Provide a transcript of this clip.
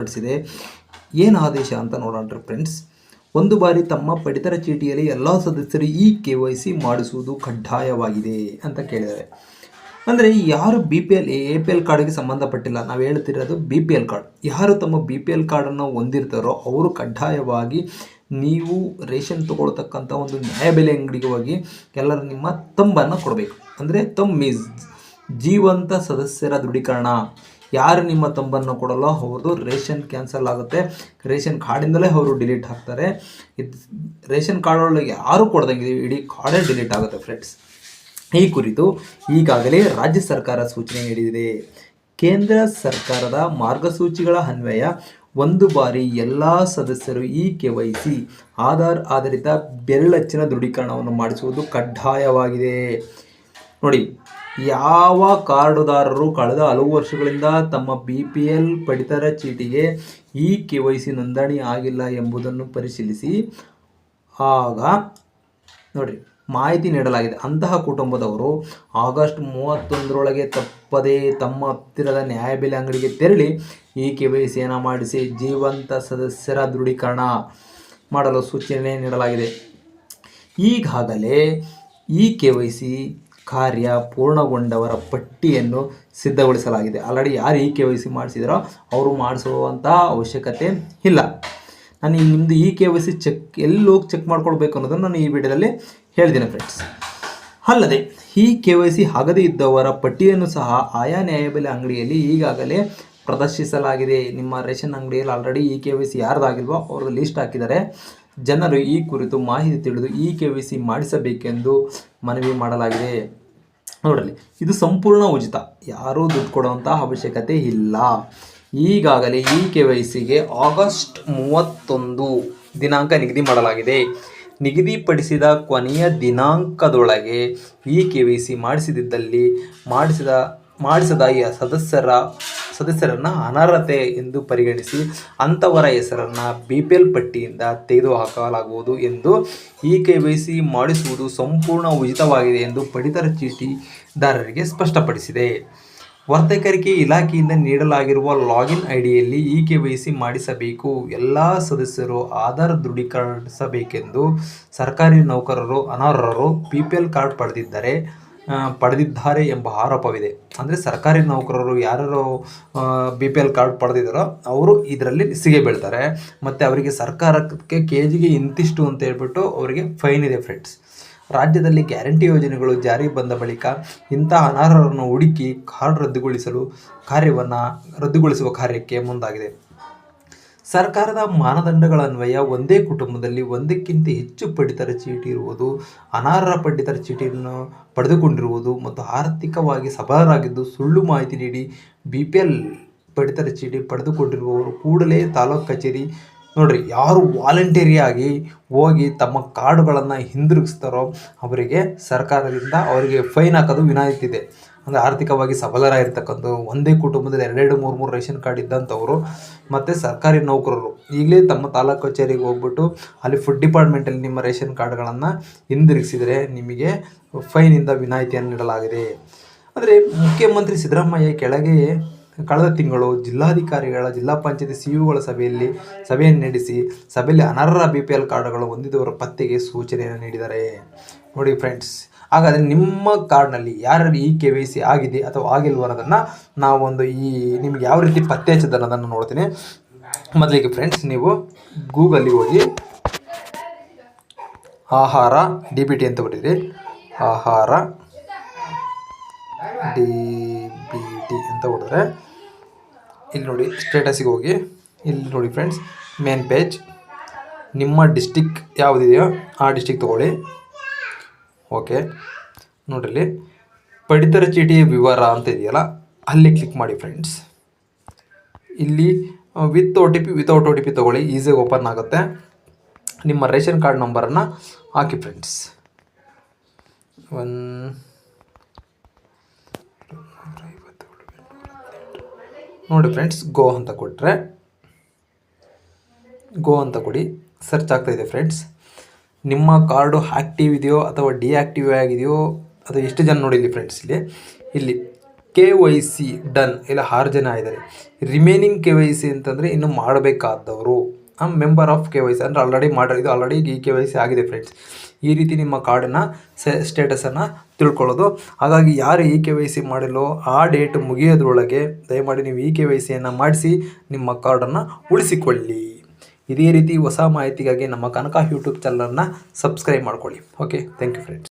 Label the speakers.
Speaker 1: ಹೊರಡಿಸಿದೆ ಏನು ಆದೇಶ ಅಂತ ನೋಡೋಣ ಫ್ರೆಂಡ್ಸ್ ಒಂದು ಬಾರಿ ತಮ್ಮ ಪಡಿತರ ಚೀಟಿಯಲ್ಲಿ ಎಲ್ಲ ಸದಸ್ಯರು ಈ ಕೆ ವೈ ಸಿ ಮಾಡಿಸುವುದು ಕಡ್ಡಾಯವಾಗಿದೆ ಅಂತ ಕೇಳಿದ್ದಾರೆ. ಅಂದರೆ ಯಾರು B P L, A P L ಕಾರ್ಡ್ಗೆ ಸಂಬಂಧಪಟ್ಟಿಲ್ಲ. ನಾವು ಹೇಳ್ತಿರೋದು ಬಿ ಪಿ ಎಲ್ ಕಾರ್ಡ್ ಯಾರು ತಮ್ಮ ಬಿ ಪಿ ಎಲ್ ಕಾರ್ಡನ್ನು ಹೊಂದಿರ್ತಾರೋ ಅವರು ಕಡ್ಡಾಯವಾಗಿ ನೀವು ರೇಷನ್ ತೊಗೊಳ್ತಕ್ಕಂಥ ಒಂದು ನ್ಯಾಯಬೆಲೆ ಅಂಗಡಿಗೆ ಹೋಗಿ ಎಲ್ಲರೂ ನಿಮ್ಮ ತಂಬನ್ನು ಕೊಡಬೇಕು. ಅಂದರೆ ತಮ್ಮ ಮೀಸ್ ಜೀವಂತ ಸದಸ್ಯರ ದೃಢೀಕರಣ. ಯಾರು ನಿಮ್ಮ ತಂಬನ್ನು ಕೊಡಲ್ಲೋ, ಅವ್ರದ್ದು ರೇಷನ್ ಕ್ಯಾನ್ಸಲ್ ಆಗುತ್ತೆ. ರೇಷನ್ ಕಾರ್ಡಿಂದಲೇ ಅವರು ಡಿಲೀಟ್ ಹಾಕ್ತಾರೆ. ಇದು ರೇಷನ್ ಕಾರ್ಡ್ ಒಳಗೆ ಯಾರು ಕೊಡ್ದಂಗೆ ಇಡೀ ಕಾರ್ಡೇ ಡಿಲೀಟ್ ಆಗುತ್ತೆ ಫ್ರೆಂಡ್ಸ್. ಈ ಕುರಿತು ಈಗಾಗಲೇ ರಾಜ್ಯ ಸರ್ಕಾರ ಸೂಚನೆ ನೀಡಿದೆ. ಕೇಂದ್ರ ಸರ್ಕಾರದ ಮಾರ್ಗಸೂಚಿಗಳ ಅನ್ವಯ ಒಂದು ಬಾರಿ ಎಲ್ಲ ಸದಸ್ಯರು ಈ ಕೆ ವೈ ಸಿ, ಆಧಾರ್ ಆಧಾರಿತ ಬೆರಳಚ್ಚಿನ ದೃಢೀಕರಣವನ್ನು ಮಾಡಿಸುವುದು ಕಡ್ಡಾಯವಾಗಿದೆ. ನೋಡಿ, ಯಾವ ಕಾರ್ಡುದಾರರು ಕಳೆದ ಹಲವು ವರ್ಷಗಳಿಂದ ತಮ್ಮ ಬಿ ಪಿ ಎಲ್ ಪಡಿತರ ಚೀಟಿಗೆ ಈ ಕೆ ವೈ ಸಿ ನೋಂದಣಿ ಆಗಿಲ್ಲ ಎಂಬುದನ್ನು ಪರಿಶೀಲಿಸಿ, ಆಗ ನೋಡಿ, ಮಾಹಿತಿ ನೀಡಲಾಗಿದೆ. ಅಂತಹ ಕುಟುಂಬದವರು ಆಗಸ್ಟ್ ಮೂವತ್ತೊಂದರೊಳಗೆ ತಪ್ಪದೇ ತಮ್ಮ ಹತ್ತಿರದ ನ್ಯಾಯಬೆಲೆ ಅಂಗಡಿಗೆ ತೆರಳಿ ಈ ಕೆ ವೈ ಸಿಯನ್ನು ಮಾಡಿಸಿ ಜೀವಂತ ಸದಸ್ಯರ ದೃಢೀಕರಣ ಮಾಡಲು ಸೂಚನೆ ನೀಡಲಾಗಿದೆ. ಈಗಾಗಲೇ ಈ ಕೆ ವೈ ಸಿ ಕಾರ್ಯ ಪೂರ್ಣಗೊಂಡವರ ಪಟ್ಟಿಯನ್ನು ಸಿದ್ಧಗೊಳಿಸಲಾಗಿದೆ. ಆಲ್ರೆಡಿ ಯಾರು ಈ ಕೆ ವೈ ಸಿ ಮಾಡಿಸಿದ್ರೋ ಅವರು ಮಾಡಿಸುವಂತಹ ಅವಶ್ಯಕತೆ ಇಲ್ಲ. ನಾನು ನಿಮ್ಮದು ಈ ಕೆ ವೈ ಸಿ ಚೆಕ್ ಎಲ್ಲಿ ಹೋಗಿ ಚೆಕ್ ಮಾಡ್ಕೊಳ್ಬೇಕು ಅನ್ನೋದನ್ನು ನಾನು ಈ ವಿಡಿಯೋದಲ್ಲಿ ಹೇಳಿದ್ದೀನಿ ಫ್ರೆಂಡ್ಸ್ ಅಲ್ಲದೆ, ಈ ಕೆ ವೈ ಸಿ ಆಗದೇ ಇದ್ದವರ ಪಟ್ಟಿಯನ್ನು ಸಹ ಆಯಾ ನ್ಯಾಯಬೆಲೆ ಅಂಗಡಿಯಲ್ಲಿ ಈಗಾಗಲೇ ಪ್ರದರ್ಶಿಸಲಾಗಿದೆ. ನಿಮ್ಮ ರೇಷನ್ ಅಂಗಡಿಯಲ್ಲಿ ಆಲ್ರೆಡಿ ಈ ಕೆ ವೈ ಸಿ ಯಾರ್ದಾಗಿಲ್ವೋ ಅವ್ರದ್ದು ಲೀಸ್ಟ್ ಹಾಕಿದ್ದಾರೆ. ಜನರು ಈ ಕುರಿತು ಮಾಹಿತಿ ತಿಳಿದು ಈ ಕೆ ವೈ ಸಿ ಮಾಡಿಸಬೇಕೆಂದು ಮನವಿ ಮಾಡಲಾಗಿದೆ. ನೋಡಲಿ, ಇದು ಸಂಪೂರ್ಣ ಉಚಿತ. ಯಾರೂ ದುಡ್ಡು ಕೊಡುವಂಥ ಅವಶ್ಯಕತೆ ಇಲ್ಲ. ಈಗಾಗಲೇ ಈ ಕೆ ವೈ ಆಗಸ್ಟ್ ಮೂವತ್ತೊಂದು ದಿನಾಂಕ ನಿಗದಿ ಮಾಡಲಾಗಿದೆ. ನಿಗದಿಪಡಿಸಿದ ಕೊನೆಯ ದಿನಾಂಕದೊಳಗೆ ಈ ಕೆ ವೈ ಸಿ ಮಾಡಿಸಿದಿದ್ದಲ್ಲಿ, ಮಾಡಿಸಿದ, ಮಾಡಿಸದ ಸದಸ್ಯರ ಸದಸ್ಯರನ್ನು ಅನರ್ಹತೆ ಎಂದು ಪರಿಗಣಿಸಿ ಅಂಥವರ ಹೆಸರನ್ನು ಬಿ ಪಿ ಎಲ್ ಪಟ್ಟಿಯಿಂದ ತೆಗೆದುಹಾಕಲಾಗುವುದು ಎಂದು ಈ ಕೆ ವೈ ಸಿ ಮಾಡಿಸುವುದು ಸಂಪೂರ್ಣ ಉಚಿತವಾಗಿದೆ ಎಂದು ಪಡಿತರ ಚೀಟಿದಾರರಿಗೆ ಸ್ಪಷ್ಟಪಡಿಸಿದೆ. ವರ್ತಕರಿಗೆ ಇಲಾಖೆಯಿಂದ ನೀಡಲಾಗಿರುವ ಲಾಗಿನ್ ಐಡಿಯಲ್ಲಿ ಇ ಕೆ ವೈ ಸಿ ಮಾಡಿಸಬೇಕು. ಎಲ್ಲ ಸದಸ್ಯರು ಆಧಾರ್ ದೃಢೀಕರಿಸಬೇಕೆಂದು ಸರ್ಕಾರಿ ನೌಕರರು, ಅನರ್ಹರು ಪಿ ಪಿ ಎಲ್ ಕಾರ್ಡ್ ಪಡೆದಿದ್ದರೆ ಪಡೆದಿದ್ದಾರೆ ಎಂಬ ಆರೋಪವಿದೆ. ಅಂದರೆ ಸರ್ಕಾರಿ ನೌಕರರು ಯಾರು ಬಿ ಪಿ ಎಲ್ ಕಾರ್ಡ್ ಪಡೆದಿದ್ದಾರೋ ಅವರು ಇದರಲ್ಲಿ ಸಿಗೆ ಬೀಳ್ತಾರೆ. ಮತ್ತು ಅವರಿಗೆ ಸರ್ಕಾರಕ್ಕೆ ಕೆ ಜಿಗೆ ಇಂತಿಷ್ಟು ಅಂತ ಹೇಳ್ಬಿಟ್ಟು ಅವರಿಗೆ ಫೈನ್ ಇದೆ ಫ್ರೆಂಡ್ಸ್ ರಾಜ್ಯದಲ್ಲಿ ಗ್ಯಾರಂಟಿ ಯೋಜನೆಗಳು ಜಾರಿ ಬಂದ ಬಳಿಕ ಇಂತಹ ಅನರ್ಹರನ್ನು ಹುಡುಕಿ ಕಾರ್ಡ್ ರದ್ದುಗೊಳಿಸಲು ಕಾರ್ಯವನ್ನು ರದ್ದುಗೊಳಿಸುವ ಕಾರ್ಯಕ್ಕೆ ಮುಂದಾಗಿದೆ. ಸರ್ಕಾರದ ಮಾನದಂಡಗಳನ್ವಯ ಒಂದೇ ಕುಟುಂಬದಲ್ಲಿ ಒಂದಕ್ಕಿಂತ ಹೆಚ್ಚು ಪಡಿತರ ಚೀಟಿ ಇರುವುದು, ಅನರ್ಹ ಪಡಿತರ ಚೀಟಿಯನ್ನು ಪಡೆದುಕೊಂಡಿರುವುದು ಮತ್ತು ಆರ್ಥಿಕವಾಗಿ ಸಬಲರಾಗಿದ್ದು ಸುಳ್ಳು ಮಾಹಿತಿ ನೀಡಿ ಬಿ ಪಿ ಎಲ್ ಪಡಿತರ ಚೀಟಿ ಪಡೆದುಕೊಂಡಿರುವವರು ಕೂಡಲೇ ತಾಲೂಕು ಕಚೇರಿ ನೋಡ್ರಿ, ಯಾರು ವಾಲಂಟೇರಿಯಾಗಿ ಹೋಗಿ ತಮ್ಮ ಕಾರ್ಡುಗಳನ್ನು ಹಿಂದಿರುಗಿಸ್ತಾರೋ ಅವರಿಗೆ ಸರ್ಕಾರದಿಂದ ಅವರಿಗೆ ಫೈನ್ ಹಾಕೋದು ವಿನಾಯಿತಿ ಇದೆ ಅಂದರೆ ಆರ್ಥಿಕವಾಗಿ ಸಬಲರಾಗಿರ್ತಕ್ಕಂಥ ಒಂದೇ ಕುಟುಂಬದಲ್ಲಿ ಎರಡೆರಡು, ಮೂರು ಮೂರು ರೇಷನ್ ಕಾರ್ಡ್ ಇದ್ದಂಥವರು, ಮತ್ತು ಸರ್ಕಾರಿ ನೌಕರರು. ಈಗಲೇ ತಮ್ಮ ತಾಲೂಕು ಕಚೇರಿಗೆ ಹೋಗ್ಬಿಟ್ಟು ಅಲ್ಲಿ ಫುಡ್ ಡಿಪಾರ್ಟ್ಮೆಂಟಲ್ಲಿ ನಿಮ್ಮ ರೇಷನ್ ಕಾರ್ಡ್ಗಳನ್ನು ಹಿಂದಿರುಗಿಸಿದರೆ ನಿಮಗೆ ಫೈನಿಂದ ವಿನಾಯಿತಿಯನ್ನು ನೀಡಲಾಗಿದೆ. ಅಂದರೆ ಮುಖ್ಯಮಂತ್ರಿ ಸಿದ್ದರಾಮಯ್ಯ ಕೆಳಗೆ ಕಳೆದ ತಿಂಗಳು ಜಿಲ್ಲಾಧಿಕಾರಿಗಳ, ಜಿಲ್ಲಾ ಪಂಚಾಯತಿ ಸಿ ಯುಗಳ ಸಭೆಯಲ್ಲಿ ಸಭೆಯನ್ನು ನಡೆಸಿ ಸಭೆಯಲ್ಲಿ ಅನರ್ಹ ಬಿ ಪಿ ಎಲ್ ಕಾರ್ಡ್ಗಳು ಹೊಂದಿದವರ ಪತ್ತೆಗೆ ಸೂಚನೆಯನ್ನು ನೀಡಿದ್ದಾರೆ. ನೋಡಿ ಫ್ರೆಂಡ್ಸ್ ಹಾಗಾದರೆ ನಿಮ್ಮ ಕಾರ್ಡ್ನಲ್ಲಿ ಯಾರು ಈ ಕೆ ವೈ ಸಿ ಆಗಿದೆ ಅಥವಾ ಆಗಿಲ್ವ ಅನ್ನೋದನ್ನು ನಾವೊಂದು ಈ ನಿಮ್ಗೆ ಯಾವ ರೀತಿ ಪತ್ತೆ ಹಚ್ಚೋದು ಅನ್ನೋದನ್ನು ನೋಡ್ತೀನಿ. ಮೊದಲಿಗೆ ಫ್ರೆಂಡ್ಸ್ ನೀವು ಗೂಗಲ್ಲಿಗೆ ಹೋಗಿ ಆಹಾರ, ಡಿ ಬಿ ಟಿ ಅಂತ ಬಿಟ್ಟಿದ್ರಿ ಆಹಾರ, ಡಿ ಬಿ ಟಿ ಅಂತ ಹೊಡೆದ್ರೆ ಇಲ್ಲಿ ನೋಡಿ ಸ್ಟೇಟಸ್ಗೆ ಹೋಗಿ. ಇಲ್ಲಿ ನೋಡಿ ಫ್ರೆಂಡ್ಸ್ ಮೇನ್ ಪೇಜ್ ನಿಮ್ಮ ಡಿಸ್ಟಿಕ್ ಯಾವುದಿದೆಯೋ ಆ ಡಿಸ್ಟಿಕ್ ತೊಗೊಳ್ಳಿ. ಓಕೆ. ನೋಡ್ರಿ, ಪಡಿತರ ಚೀಟಿ ವಿವರ ಅಂತ ಇದೆಯಲ್ಲ, ಅಲ್ಲಿ ಕ್ಲಿಕ್ ಮಾಡಿ ಫ್ರೆಂಡ್ಸ್ ಇಲ್ಲಿ with O T P without O T P ತೊಗೊಳ್ಳಿ ಈಸಿಯಾಗಿ ಓಪನ್ ಆಗುತ್ತೆ. ನಿಮ್ಮ ರೇಷನ್ ಕಾರ್ಡ್ ನಂಬರನ್ನು ಹಾಕಿ ಫ್ರೆಂಡ್ಸ್ ಒನ್ ನೋಡಿ ಫ್ರೆಂಡ್ಸ್ ಗೋ ಅಂತ ಕೊಟ್ಟರೆ ಗೋ ಅಂತ ಕೊಡಿ ಸರ್ಚ್ ಆಗ್ತಾಯಿದೆ ಫ್ರೆಂಡ್ಸ್ ನಿಮ್ಮ ಕಾರ್ಡು ಆ್ಯಕ್ಟಿವ್ ಇದೆಯೋ ಅಥವಾ ಡಿಆಕ್ಟಿವ್ ಆಗಿದೆಯೋ ಅಥವಾ ಎಷ್ಟು ಜನ ನೋಡಿಲ್ಲ ಫ್ರೆಂಡ್ಸ್ ಇಲ್ಲಿ? ಇಲ್ಲಿ ಕೆ ವೈ ಸಿ ಡನ್, ಇಲ್ಲ ಆರು ಜನ ಇದ್ದಾರೆ. ರಿಮೇನಿಂಗ್ ಕೆ ವೈ ಸಿ ಅಂತಂದರೆ ಇನ್ನು ಮಾಡಬೇಕಾದವರು. Member of K Y C, ಅಂದರೆ ಆಲ್ರೆಡಿ ಮಾಡಿರೋ, ಇದು ಆಲ್ರೆಡಿ ಈ ಕೆ ವೈ ಸಿ ಆಗಿದೆ ಫ್ರೆಂಡ್ಸ್ ಈ ರೀತಿ ನಿಮ್ಮ ಕಾರ್ಡನ್ನು ಸ್ಟೇಟಸನ್ನು ತಿಳ್ಕೊಳ್ಳೋದು. ಹಾಗಾಗಿ ಯಾರು ಈ ಕೆ ವೈ ಸಿ ಮಾಡಿಲ್ಲೋ, ಆ ಡೇಟ್ ಮುಗಿಯೋದ್ರೊಳಗೆ ದಯಮಾಡಿ ನೀವು ಇ ಕೆ ವೈ ಸಿಯನ್ನು ಮಾಡಿಸಿ ನಿಮ್ಮ ಕಾರ್ಡನ್ನು ಉಳಿಸಿಕೊಳ್ಳಿ. ಇದೇ ರೀತಿ ಹೊಸ ಮಾಹಿತಿಗಾಗಿ ನಮ್ಮ ಕನಕ ಯೂಟ್ಯೂಬ್ ಚಾನಲನ್ನು ಸಬ್ಸ್ಕ್ರೈಬ್ ಮಾಡ್ಕೊಳ್ಳಿ. Okay thank you friends